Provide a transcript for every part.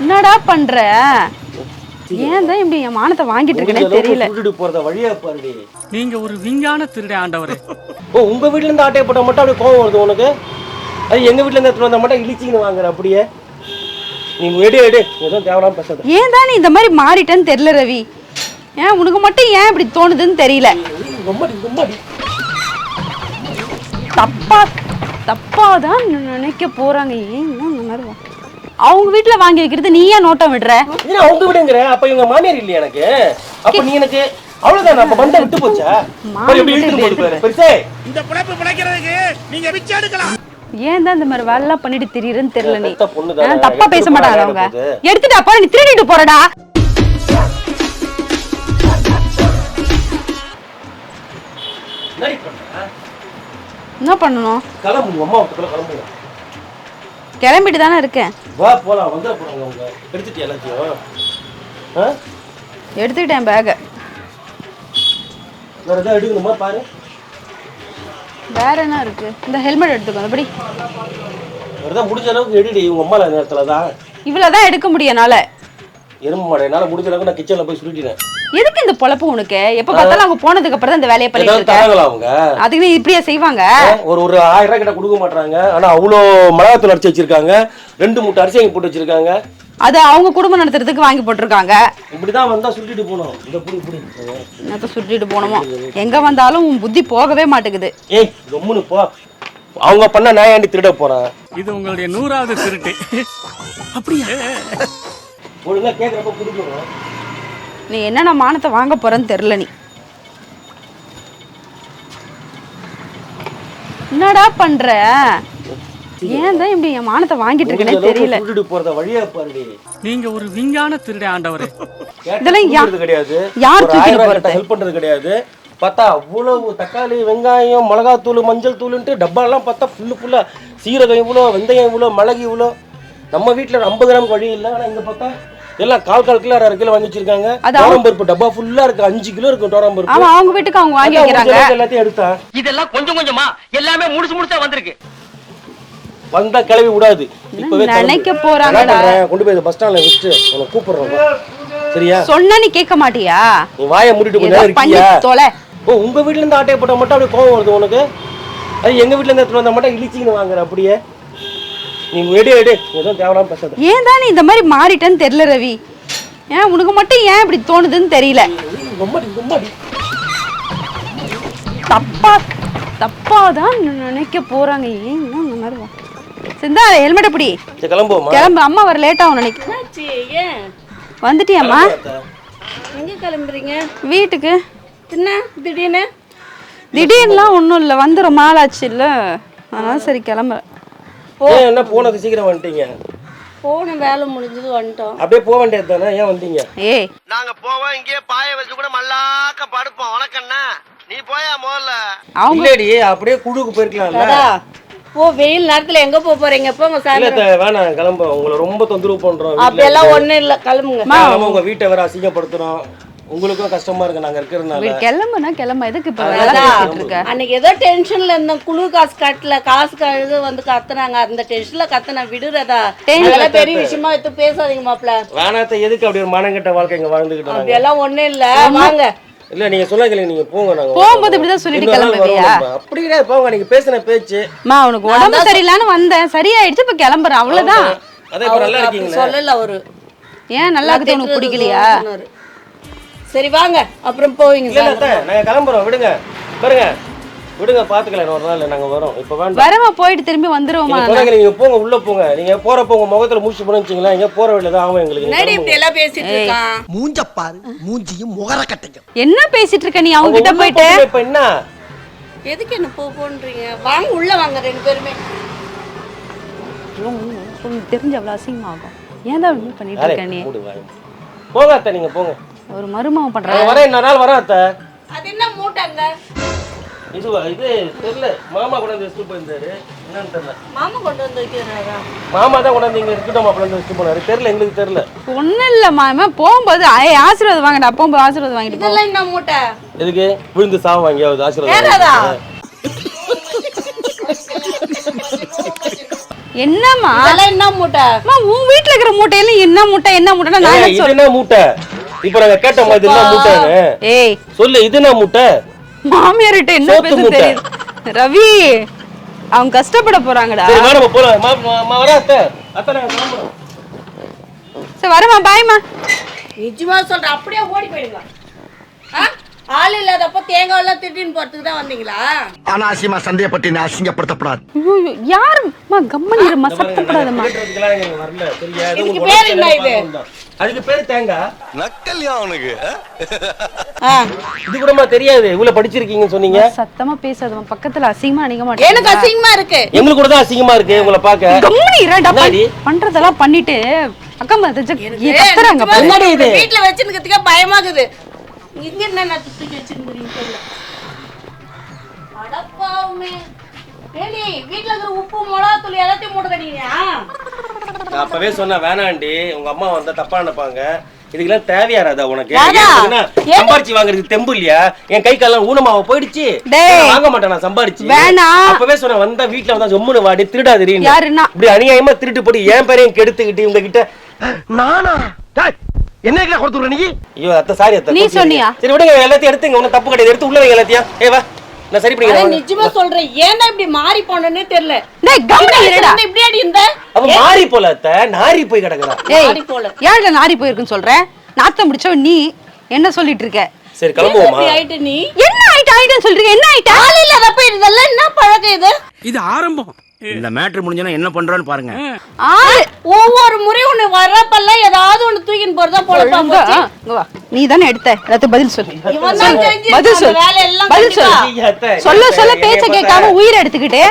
என்னடா பண்ற? ஏன் தான் இப்படி என் மானத்தை வாங்கிட்டு முடிஞ்ச இருக்கேனே அளவுக்கு தெரியல. சுட்டுட்டு போறத வழியா பாருடி. நீங்க ஒரு விஞ்ஞான திருட ஆண்டவரே. ஓ உங்க வீட்ல இருந்து ஆட்டையை போட்டா மட்டும் அப்படியே கோவம் வருது உனக்கு? அது எங்க வீட்ல இருந்து எடுத்துட்டு வந்தா மட்டும் இழிச்சின்னு வாங்குற அப்படியே? நீ எடு எடு. எதுவும் தேவையில்லாம பேசாத. ஏன் தான் நீ இந்த மாதிரி மாறிட்டேன்னு தெரியல ரவி? ஏன் உனக்கு மட்டும் ஏன் இப்படி தோணுதுன்னு தெரியல? ரொம்படி ரொம்படி. தப்பா தப்பா தான் நினைக்க போறாங்க. ஏன் இன்னும் இந்த மாதிரி அவங்க வீட்ல வாங்கி வைக்கிறது நீ ஏன் நோட்டம் விடுற? ஏன் அவங்க விடுங்கிற. அப்ப இவங்க மாமியார் இல்லையா எனக்கு? அப்ப நீ எனக்கு அவ்வளவுதான்? அப்ப பந்தம் விட்டு போச்சா? எப்படி இழுத்துட்டு போகுது பாரு. பெருசே. இந்த பிழைப்பு பிழைக்கிறதுக்கு நீங்க பிச்சை எடுக்கலாம். ஏன் தான் இந்த மாதிரி வேலைலாம் பண்ணிட்டு திரியறன்னு தெரியல நீ? தப்பா பேச மாட்டாங்க அவங்க. எடுத்துட்டு அப்பா நீ திருடிட்டு போறடா? என்ன பண்ணணும்? கிளம்பு அம்மா வீட்டுக்குள்ள கிளம்புங்க கிளம்பிட்டு தானே இருக்கேன். வா போலாம். வந்துட போறாங்க அவங்க எடுத்துட்டு எல்லாத்தையும்? எடுத்துக்கிட்டேன் பேக வேற ஏதாவது எடுக்கணுமா? பாரு. வேற என்ன இருக்கு? இந்த ஹெல்மெட் எடுத்துக்கோ அப்படி வேற ஏதாவது முடிஞ்ச அளவுக்கு எடுடி உங்க அம்மா இல்லாத நேரத்துல தான் இவ்வளவுதான் எடுக்க முடியும் என்னால. எறும்பு மாடு என்னால முடிஞ்ச அளவுக்கு நான் கிச்சன்ல போய் சுருட்டினேன். எதுக்கு இந்த பொழப்பு உனக்கு? எப்ப பார்த்தாலும் அவங்க போனதுக்கு அப்புறம் தான் இந்த வேலையை பண்ணிட்டு ஏதாவது இருக்க? தராங்களா அவங்க? அதுக்கு நீ இப்படியே செய்வாங்க? ஒரு ஒரு ஆயிரம் ரூபாய் கிட்ட கொடுக்க மாட்டாங்க ஆனா அவ்வளோ மிளகாத்தூள் அரைச்சி வச்சிருக்காங்க. ரெண்டு மூட்டை அரிசி அங்கே போட்டு வச்சிருக்காங்க. அது அவங்க குடும்பம் நடத்துறதுக்கு வாங்கி போட்டிருக்காங்க. இப்படிதான் வந்தா சுருட்டிட்டு போகணும் இந்த புடி புடி. என்னத்த சுட்டிட்டு போனோமோ? எங்க வந்தாலும் உன் புத்தி போகவே மாட்டேங்குது. ஏய் கம்முனு போ. அவங்க பண்ண நான் ஏன்டி திருட போறேன். இது உங்களுடைய நூறாவது திருட்டு. ஒழுங்கா கேட்குறப்ப கொடுக்கணும் நீ என்னென்ன மானத்தை வாங்க போறன்னு தெரியல நீ. என்னடா பண்ற? ஏன் தான் இப்படி என் மானத்தை வாங்கிட்டு இருக்கேனே முடிஞ்ச அளவுக்கு தெரியல. சுருட்டிட்டு போறத வழியா பாருடி. நீங்க ஒரு விஞ்ஞான திருட ஆண்டவரே. இதெல்லாம் யா- கொடுக்கறது கிடையாது. யார் தூக்கிட்டு போறது? ஹெல்ப் பண்றது கிடையாது. பார்த்தா அவ்வளவு தக்காளி வெங்காயம் மிளகாத்தூள் மஞ்சள் தூளுன்ட்டு டப்பாலாம் பார்த்தா ஃபுல்லு ஃபுல்லா சீரகம் இவ்வளோ வெந்தயம் இவ்வளோ மிளகு இவ்வளோ நம்ம வீட்டில் ஐம்பது கிராம் வழி இல்லை ஆனால் இங்கே பார்த்தா எல்லாம் கால் கால் கிலோ அரை கிலோ வாங்கி வச்சிருக்காங்க. டோரம் பருப்பு டப்பா ஃபுல்லா இருக்கு அஞ்சு கிலோ இருக்கும் டோரம் பருப்பு. ஆமா அவங்க வீட்டுக்கு அவங்க வாங்கி வைக்கிறாங்க. எல்லாத்தையும் எடுத்தா? இதெல்லாம் கொஞ்சம் கொஞ்சமா எல்லாமே முடிச்சு முடிச்சா வந்திருக்கு. வந்தா கிளவி விடாது. இப்பவே. நினைக்க பண்றேன்? கொண்டு போய் பஸ் ஸ்டாண்ட்ல வச்சுட்டு உன்னை கூப்பிடுறேன் வா. சரியா? சொன்னா நீ கேட்க மாட்டியா? நீ வாயை மூடிட்டு கொஞ்ச ஏதோ நேரம் பண்ணி இருக்கியா தொலை. ஓ உங்க வீட்ல இருந்து ஆட்டையை போட்டா மட்டும் அப்படியே கோவம் வருது உனக்கு? அது எங்க வீட்ல இருந்து எடுத்துட்டு வந்தா மட்டும் இழிச்சின்னு வாங்குற அப்படியே? நீ எடு எடு எதுவும் தேவையில்லாம பேசாத. ஏன் தான் நீ இந்த மாதிரி மாறிட்டேன்னு தெரியல ரவி. ஏன் உனக்கு மட்டும் ஏன் இப்படி தோணுதுன்னு தெரியல? ரொம்படி ரொம்படி தப்பா தப்பா தான் நினைக்க போறாங்க. ஏன் இந்த மாதிரி சிந்தா ஹெல்மெட் எப்படி சரி கிளம்புவோமா? கிளம்பு. அம்மா வர லேட் ஆகும் நினைக்கிறேன் வந்துட்டியாம்மா? எங்க கிளம்புறீங்க? வீட்டுக்கு. என்ன? திடீர்னு? திடீர்னுலாம் ஒன்றும் இல்லை. வந்து ரொம்ப நாள் ஆச்சு இல்லை. அதனால சரி கிளம்புறேன் ஏன் என்ன போனது? சீக்கிரம் வந்துட்டீங்க. போன வேலை முடிஞ்சது வந்துட்டோம். அப்படியே போக வேண்டியது தானே? ஏன் வந்தீங்க? ஏய். நாங்க போவோம் இங்கேயே பாய வச்சு கூட மல்லாக்க படுப்போம். உனக்கண்ணா நீ போயா முதல்ல? அவங்க இல்லடி அப்படியே குழுக்கு போயிருக்கலாம்ல. போ வெயில் நேரத்துல எங்க போக போறீங்க? போங்க இல்ல சாயந்தரம் அத்தை, வேணாம் கிளம்ப உங்களை ரொம்ப தொந்தரவு பண்றோம். அப்படியெல்லாம் ஒண்ணும் இல்ல. கிளம்புங்க. உங்க வீட்டை வேற அசிங்கப்படுத்துறோம். உங்களுக்கும் கஷ்டமா இருக்கு. நாங்க இருக்கிறதுனால. கிளம்புனா கிளம்ப. எதுக்கு இப்போ இருக்க? அன்னைக்கு ஏதோ டென்ஷன்ல இருந்தோம். குழு காசு கட்டல. காசு கழுது வந்து கத்துனாங்க. அந்த டென்ஷன்ல கத்துன விடுறதா? அதெல்லாம் பெரிய விஷயமா எடுத்து பேசாதீங்க மாப்ள வேணாத்த எதுக்கு அப்படி ஒரு மானங்கெட்ட வாழ்க்கை இங்க வாழ்ந்துகிட்டு அப்படியெல்லாம் ஒண்ணும் இல்ல. வாங்க. இல்ல நீங்க சொல்லாங்க நீங்க போங்க. நாங்க போகும்போது இப்படிதான் சொல்லிட்டு கிளம்புவியா? அப்படி கிடையாது. போங்க. நீங்க பேசின பேச்சு. அம்மா உனக்கு உடம்பு சரியில்லைன்னு வந்தேன். சரியாயிடுச்சு. இப்ப கிளம்புறேன். அவ்வளவுதான். அதே இப்ப நல்லா இருக்கீங்களா. சொல்லல அவரு. ஏன் நல்லா இருக்குது உனக்கு பிடிக்கலையா. சரி வாங்க. அப்புறம் போவீங்க. அத்தை, நாங்க கிளம்புறோம். விடுங்க. பாருங்க. விடுங்க பாத்துக்கலாம் ஒரு நாள் நாங்க வரோம். இப்ப வேண்டாம். வரமா போயிட்டு திரும்பி வந்துருவோமா நீங்க போங்க உள்ள போங்க. நீங்க போறப்ப உங்க முகத்துல முடிச்சு போனீங்களா இங்க போற வழியில தான் ஆகும் எங்களுக்கு நீங்க இப்படி எல்லாம் பேசிட்டு இருக்கான்? மூஞ்ச பாரு மூஞ்சியும் முகர கட்டையும் என்ன பேசிட்டு இருக்க நீ? அவங்க. கிட்ட போயிட்டு? இப்ப என்ன? எதுக்கு என்ன போ போன்றீங்க? வாங்க உள்ள வாங்க ரெண்டு பேருமே. தெரிஞ்ச அவ்வளவு அசிங்கமாகும். ஏன் தான் பண்ணிட்டு இருக்க நீ. போங்க அத்தை நீங்க போங்க. ஒரு மருமகம் பண்ற நான் வரேன் இன்னொரு நாள் வரேன் அத்தை. அது என்ன மூட்டைங்க இதுவா இது தெரியல. மாமா கூட வந்து வச்சுட்டு போயிருந்தாரு. என்னன்னு தெரியல. மாமா கொண்டு வந்து வைக்கிறாரா? மாமா தான் கொண்டாந்து இங்க இருக்கட்டும் மாப்பிள்ள வந்து வச்சுட்டு போனாரு. தெரியல எங்களுக்கு தெரியல. ஒண்ணும் இல்லம்மா இவன் போகும்போது ஐ ஆசீர்வாதம் வாங்கிட்டு போகும்போது ஆசீர்வாதம் வாங்கிட்டு போ. இதெல்லாம் என்ன மூட்டை? எதுக்கு? விழுந்து சாவ வாங்கியாவது ஆசீர்வாதம் ஏறாதா? என்னம்மா? இதெல்லாம் என்ன மூட்டை? அம்மா, உன் வீட்டுல இருக்கிற மூட்டையில என்ன மூட்டை என்ன மூட்டைன்னா நான் இது என்ன மூட்டை? இப்ப நாங்க கேட்ட மாதிரி என்ன மூட்டைன்னு ஏய். சொல்லு இது என்ன மூட்டை? மாமியார்கிட்ட என்ன பேச. தெரியுது. ரவி அவங்க கஷ்டப்பட போறாங்கடா. சரி மேடம் போலாம். மா- வரேன் அத்தை. அத்தை கிளம்புறோம். சரி வரமா பாய்மா நிஜமா சொல்றேன் அப்படியே ஓடி போயிடுங்க. ஆ? ஆள் இல்லாதப்ப தேங்காய் எல்லாம் திட்டின்னு போறதுக்கு தான் வந்தீங்களா? அனாவசியமா சந்தேகப்பட்டு நீ அசிங்கப்படுத்தப்படாது. ஐயோ யாரும்மா? கம்மன் இருமா சத்தப்படாதம்மா. வரல. சரியா அது இதுக்கு பேர் என்ன இது? அதுக்கு பேரு தேங்காய் நக்கல்யா அவனுக்கு. ஆ. இது கூடமா தெரியாது. இவ்வளவு படிச்சிருக்கீங்கன்னு சொன்னீங்க. சத்தமா பேசாதம்மா. பக்கத்துல அசிங்கமா அணிக்க மாட்டேன் எனக்கு அசிங்கமா இருக்கு. எங்களுக்கு கூட தான் அசிங்கமா இருக்கு உங்களை பார்க்க. கம்மனி இருடா என்னடி? பண்றதெல்லாம் பண்ணிட்டு அக்கா மத்த ஏ, கத்துறாங்க இது? வீட்டுல வச்சுக்கிறதுக்கே பயமாகுது. இங்க என்ன நான் தூக்கி வச்சிருக்கீங்க தெரியல. அடப்பாவுமே. ஏடி வீட்டுல இருக்கிற உப்பு மிளகா தூள் எல்லாத்தையும் மூட கட்டிங்க நான் அப்பவே சொன்னேன் வேணாண்டி உங்க அம்மா வந்தா தப்பா நினைப்பாங்க இதுக்கெல்லாம் தேவையா ராதா உனக்கு? சம்பாரிச்சு வாங்குறதுக்கு தெம்பு இல்லையா? என் கை காலம் ஊனமாவ போயிடுச்சு. வாங்க மாட்டேன் நான் சம்பாரிச்சு. அப்பவே சொன்னேன் வந்தா வீட்டுல வந்தா ஜம்முன்னு வாடி திருடாதிரி யாருன்னா? இப்படி அநியாயமா திருட்டு போட்டு என் பேரையும் கெடுத்துக்கிட்டு உங்க கிட்ட நானா? டேய், என்ன கிட்ட கொடுத்துற நீ? ஐயோ அத்தை சாரி அத்தை நீ. சொன்னியா? சரி விடுங்க எல்லாத்தையும் எடுத்துங்க. ஒன்னும் தப்பு கிடையாது. எடுத்து உள்ள வைங்க எல்லாத்தையும். ஏ வா. நான் சரி பண்ணிக்கிறேன் நிஜமா சொல்றேன். ஏன்டா இப்படி மாறி போனேன்னே தெரியல. டேய் கம்மனி இருடா. இப்படி அடி இந்த அவ மாறி போல அத்தை. நாரி போய் கிடக்குறா. ஏய் மாறி போல. யாருல நாரி போயிருக்குன்னு சொல்ற? நாத்தம் முடிச்சவ நீ. என்ன சொல்லிட்டு இருக்க? சரி கிளம்புவோமா? ஆயிட்டு நீ? என்ன ஆயிட்ட ஆயிட்டன்னு சொல்றீங்க என்ன ஆயிட்ட? ஆள் இல்லாதப்ப இதெல்லாம் என்ன பழக்கம் இது? இது ஆரம்பம். இந்த மேட்ரு முடிஞ்சனா என்ன பண்றான்னு பாருங்க. ஒவ்வொரு முறையும் ஒண்ணு வர்றப்பெல்லாம் ஏதாவது ஒண்ணு தூக்கின்னு போறதா வா. நீ தானே எடுத்த? எல்லாத்தையும் பதில் சொல்லு. பதில் சொல்லு. வேலையெல்லாம் பதில் சொல்லு. சொல்ல சொல்ல பேச்ச கேட்காம உயிரை எடுத்துக்கிட்டு.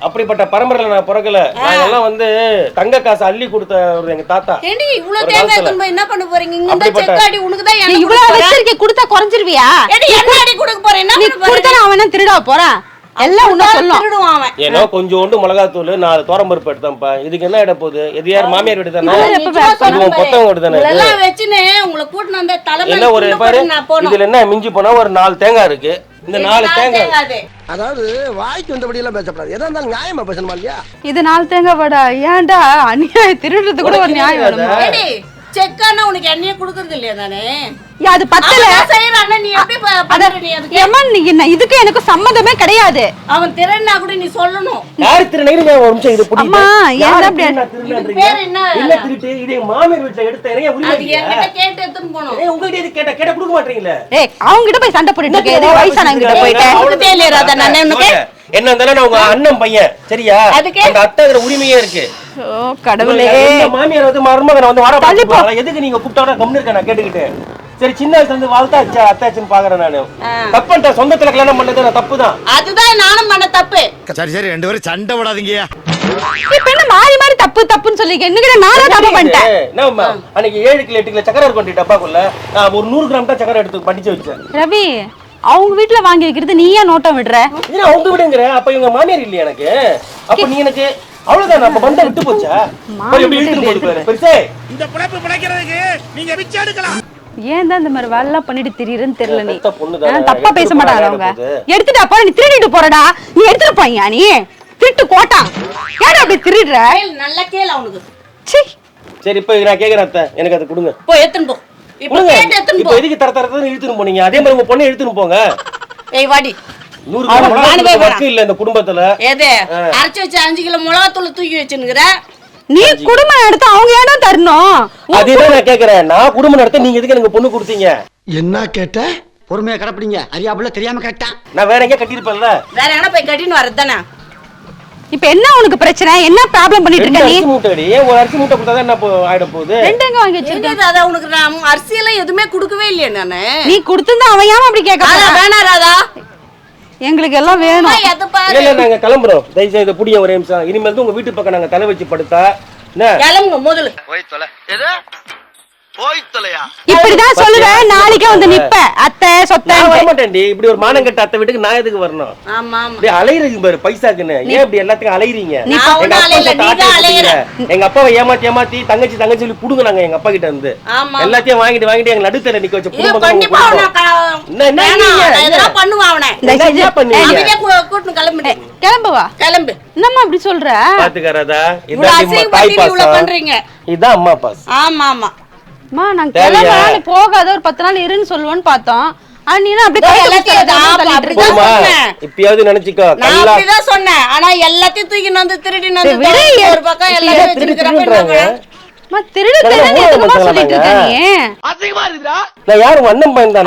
அப்படிப்பட்ட பரம்பரையில நான் பிறக்கல. நான் எல்லாம் வந்து தங்க காசு அள்ளி கொடுத்த ஒரு எங்க தாத்தா. ஏண்டி இவ்வளவு தேங்காய் போய் என்ன பண்ண போறீங்க? இங்க இருந்தா அப்படிப்பட்ட- செக்காடி உனக்கு தான் இவ்வளவு போறேன் வச்சிருக்க கொடுத்தா குறைஞ்சிருவியா? ஏண்டி என்ன அடி கொடுக்க போறேன் என்ன நீ பண்ண போறேன் கொடுத்தா அவன் என்ன திருடா போறான்? எல்லாம் உன்ன சொல்லும் திருடுவான் அவன். ஏன்னா கொஞ்சோண்டு மிளகாத்தூள் நாலு தோரம்பருப்பு எடுத்தேன்ப்பா. இதுக்கு என்ன இட போகுது? இது யார் மாமியார் வீடு தானே. பொத்தவங்க வீடு தானே இது? உங்களெல்லாம் வச்சுன்னு உங்களை கூட்டின்னு வந்த தலைமை என்ன ஒரு பாரு? இதுல என்ன மிஞ்சி போனா ஒரு நாலு தேங்காய் இருக்கு. இந்த நாலு தேங்காய். தேங்காது. அதாவது வாய்க்கு வந்தபடி எல்லாம் பேசப்படாது. எதா இருந்தாலும் நியாயமா பேசணுமா இல்லையா? இது நாலு தேங்காய் வடா. ஏன்டா அநியாய திருடுறது கூட ஒரு நியாயம் வேணுமா? செக்கானா உனக்கு எண்ணெயே கொடுக்கறது இல்லையா நானு அது பத்தல அவன் செய்யறான்னா நீ எப்படி பண்ற நீ அதுக்கு ஏம்மா நீ என்ன இதுக்கு எனக்கு சம்மந்தமே கிடையாது அவன் திறன்னா கூட நீ சொல்லணும் யாரு திருநீங்க ஒரு நிமிஷம் இது பிடிக்கும் அம்மா, ஏன் அப்படி- இதுக்கு பேர் என்ன என்ன திருட்டு இது எங்க மாமியார் வீட்டுல எடுத்த நிறைய உரிமை அது இல்லையா? என்கிட்ட கேட்டு எடுத்துன்னு போகணும் ஏய், உங்ககிட்ட இது கேட்ட கேட்ட கொடுக்க மாட்டீங்களே ஏய் அவங்க கிட்ட போய் சண்டை போட்டுட்டு இருக்க வயசானவங்க கிட்ட போயிட்டு நான் உனக்கு- என்ன இருந்தாலும் நான் உங்க அண்ணன் பையன். சரியா? அதுக்கு? அந்த அத்தைங்கிற உரிமையே இருக்கு. ஓ கடவுளே. இந்த மாமியார் வந்து மருமகனை வந்து. பாத்துப்பாங்களா? எதுக்கு நீங்க கூப்பிட்டா கம்னு இருக்க நான் கேட்டுக்கிட்டு. சரி சின்ன வயசுல இருந்து வளர்த்தாச்சா அத்தாச்சுன்னு பாக்குறேன் நானு. தப்புன்ட்ட சொந்தத்துல கல்யாணம் பண்ணது நான் தப்புதான் அதுதான் நானும் பண்ண தப்பு. சரி சரி ரெண்டு பேரும் சண்டை விடாதீங்கயா இப்ப என்ன மாறி மாறி தப்பு தப்புன்னு சொல்லி என்னகிட்ட நானா தப்பு பண்ணிட்டேன். என்னம்மா அன்னைக்கு ஏழு கிலோ எட்டு கிலோ சக்கரை இருக்கும் டப்பாக்குள்ள நான் ஒரு நூறு கிராம் தான் சக்கரை எடுத்து படிச்சு வச்சேன். ரவி அவங்க வீட்ல வாங்கி வைக்கிறது நீ ஏன் நோட்டம் விடுற. இது அவங்க விடுங்கிற அப்ப இவங்க மாமியார் இல்லையா எனக்கு? அப்ப நீ எனக்கு அவ்வளவுதான் அப்ப பந்த விட்டு போச்சா? போய் எப்படி இழுத்துட்டு போகுது பாரு. பெருசே. இந்த பிழைப்பு பிழைக்கிறதுக்கு நீங்க பிச்சை எடுக்கலாம். ஏன் தான் இந்த மாதிரி வேலை பண்ணிட்டு திரியறன்னு தெரியல நீ? தப்பா பேச மாட்டாங்க அவங்க. எடுத்துட்டு அப்பா நீ திருடிட்டு போறடா. நீ எடுத்துட்டு போய்யா நீ? திருட்டு கோட்டா. ஏடா அப்படி திருடுற? நல்லா கேள் அவனுக்கு. சரி இப்ப நான் கேக்குறேன் அத்தை. எனக்கு அது கொடுங்க. போய் எடுத்துன்னு போ. இப்ப கொடுங்க கேட்டு எடுத்துன்னு இப்ப போ எதுக்கு தர தரத்தான் இழுத்துட்டு போனீங்க? அதே மாதிரி உங்க பொண்ணை இழுத்துட்டு போங்க. ஏய் வாடி. நூறு அவன் இல்ல இந்த குடும்பத்துல. எது? அரைச்சு வச்ச அஞ்சு கிலோ மிளகாத்தூள் தூக்கி வச்சுனுக்குற நீ குடும்பம் எடுத்து அவங்க ஏடா தரணும்? அதேதான் நான் கேக்குறேன்? நான் குடும்பம் நடத்த நீங்க எதுக்கு எனக்கு பொண்ணு கொடுத்தீங்க? என்ன கேட்ட? பொறுமையா கிடப்பிடிங்க. அறியாப்புல தெரியாம கேட்டான். நான் வேற எங்கேயா கட்டியிருப்பேன்ல. வேற எங்கன்னா போய் கட்டின்னு வரது தானே இப்ப என்ன உனக்கு பிரச்சனை? என்ன ப்ராப்ளம் பண்ணிட்டு இருக்க நீ? அரிசி மூட்டை அடி ஒரு அரிசி மூட்டை கொடுத்தா என்ன போ- ஆயிட போகுது? ரெண்டு எங்க வாங்கி வச்சிருக்க? ராதா உனக்கு நான் அரிசியெல்லாம் எதுவுமே கொடுக்கவே இல்லையே நானு. நீ கொடுத்திருந்தா அவன் ஏன் அப்படி கேட்க போறான்? வேணாம் ராதா. எங்களுக்கு எல்லாம் வேணும். இல்ல பாரு. இல்ல நாங்க கிளம்புறோம். தயவு செய்து புடிய ஒரே நிமிஷம். இனிமேல் உங்க வீட்டு பக்கம் நாங்க தலை வச்சு படுத்தா. என்ன? கிளம்புங்க முதல்ல போய் தொலை. தொலையா இப்படிதான் சொல்லுவேன் நாளைக்கே வந்து நிப்ப அத்தை சொத்தை நான் வரமாட்டேன்டி இப்படி ஒரு மானங்கட்ட அத்தை வீட்டுக்கு நான் எதுக்கு வரணும்? ஆமா ஆமா. இப்படி அலையிறீங்க பாரு பைசாக்குன்னு. ஏன் இப்படி எல்லாத்துக்கும் அலையிறீங்க? நான் எங்க அப்பாவை ஏமாத்தி ஏமாத்தி தங்கச்சி தங்கச்சி சொல்லி புடுங்க எங்க அப்பா கிட்ட இருந்து. ஆமா. எல்லாத்தையும் வாங்கிட்டு வாங்கிட்டு எங்க நடுத்தர நிக்க வச்ச ஐயோ, குடும்பம் தான் உங்க கண்டிப்பா அவனை குடும்பம். க- என்ன- என்ன வேணாம், நீங்க? நான் எதனா பண்ணுவான் அவனை. இந்த என்ன செஞ்சு- என்ன பண்ணீங்க? அமைதியா கூ- கூட்டின்னு கிளம்பிட்டு கிளம்பு. என்னம்மா இப்படி சொல்ற? பாத்துக்கறதா? இதான் இதுதான் அம்மா அப்பா ஆமா ஆமா. நாங்க தேவையா? கிளம்பலாம் போகாத ஒரு பத்து நாள் இருன்னு சொல்லுவோன்னு பார்த்தோம். நான். இப்பயாவது நினைச்சுக்கோ. நான் சொன்னேன். ஆனா எல்லாத்தையும் தூக்கிட்டு வந்து தொலைச்சு ஒரு பக்கம் எல்லாத்தையும் திருடி திருடு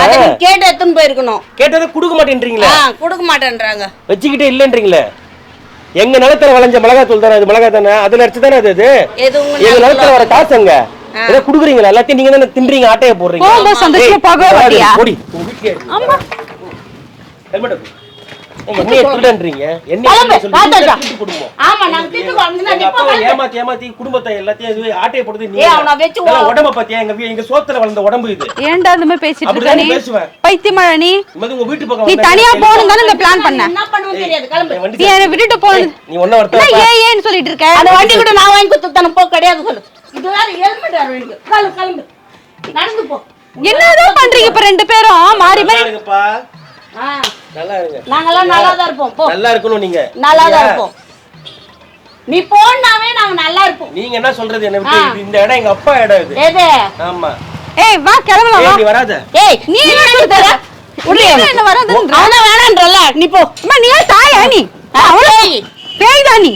நான் கேட்டு எடுத்துன்னு போயிருக்கணும். கேட்டதை கொடுக்க மாட்டேன்றீங்களே? கொடுக்க மாட்டேன்றாங்க. வச்சுக்கிட்டே இல்லைன்றீங்களே? எங்க நிலத்துல விளைஞ்ச மிளகாய் தூள் தானே அது மிளகாய் தானே? அதுல அடிச்சு தானே அது? எங்க நிலத்துல நிலத்துல வர காசுங்க ஏதோ குடுக்குறீங்களா? எல்லாத்தையும் நீங்க தானே தின்றீங்க ஆட்டைய போடுறீங்க போகும்போது சந்தோஷமா வராது, மாட்டியா? போடி உங்க வீட்டுக்கே ஆமா ஹெல்மெட் விட்டுட்டு ஏய், நீ? ஏன்னு சொல்லிட்டு இருக்க? அந்த வண்டி கூட நான் வாங்கி கொடுத்து தானே போ கிடையாது சொல்லு. இது வேற ஹெல்மெட் வேற வேணும் கிளம்பு கிளம்பு நடந்து போ. என்னதான் பண்றீங்க இப்ப ரெண்டு பேரும்? மாறி மாறி. நல்லா இருங்க நாங்கெல்லாம் நல்லா தான் இருப்போம். போ. நல்லா இருக்கணும் நீங்க. நல்லா தான் சரியா? இருப்போம். நீ போனாவே நாங்க நல்லா இருப்போம். நீங்க என்ன சொல்றது? என்ன விட்டு இந்த இடம் எங்க அப்பா இடம் இது. எது? ஆமா. ஏய் வா கிளம்பலாம் வா. நீ வராத. ஏய் நீ என்ன சொல்ற? நீ என்ன வராதுன்ற? அவன வேணான்றல நீ போ. அம்மா நீ தாயா நீ? பேய். பேய்தா நீ.